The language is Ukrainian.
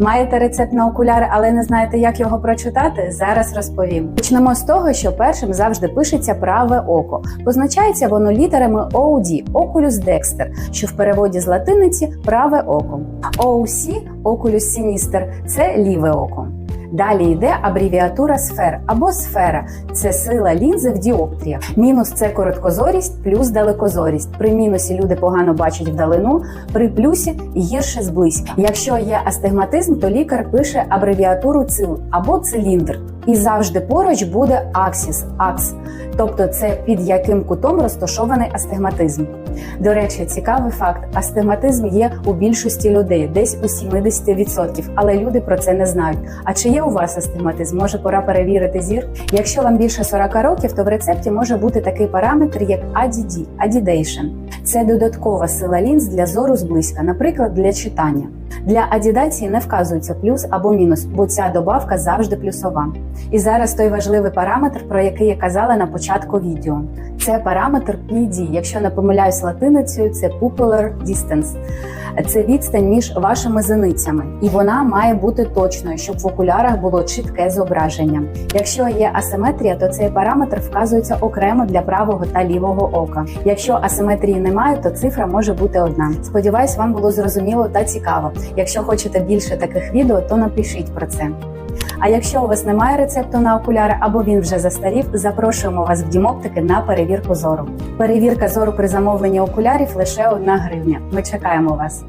Маєте рецепт на окуляри, але не знаєте, як його прочитати? Зараз розповім. Почнемо з того, що першим завжди пишеться праве око. Позначається воно літерами OD – Oculus Dexter, що в переводі з латиниці праве око. OC – Oculus Sinister – це ліве око. Далі йде абревіатура сфер або сфера це сила лінзи в діоптріях. Мінус це короткозорість, плюс далекозорість. При мінусі люди погано бачать вдалину, при плюсі гірше зблизька. Якщо є астигматизм, то лікар пише абревіатуру ЦИЛ або циліндр. І завжди поруч буде аксіс, акс, тобто це під яким кутом розташований астигматизм. До речі, цікавий факт: астигматизм є у більшості людей, десь у 70%, але люди про це не знають. А чи є у вас астигматизм? Може, пора перевірити зір? Якщо вам більше 40 років, то в рецепті може бути такий параметр, як ADD – Adidation. Це додаткова сила лінз для зору зблизька, наприклад, для читання. Для адідації не вказується плюс або мінус, бо ця добавка завжди плюсова. І зараз той важливий параметр, про який я казала на початку відео. Це параметр PD. Якщо не помиляюсь латиницею, це pupillar distance. Це відстань між вашими зеницями, і вона має бути точною, щоб в окулярах було чітке зображення. Якщо є асиметрія, то цей параметр вказується окремо для правого та лівого ока. Якщо асиметрії немає, то цифра може бути одна. Сподіваюсь, вам було зрозуміло та цікаво. Якщо хочете більше таких відео, то напишіть про це. А якщо у вас немає рецепту на окуляри або він вже застарів, запрошуємо вас в Дімоптики на перевірку зору. Перевірка зору при замовленні окулярів лише 1 гривня. Ми чекаємо вас.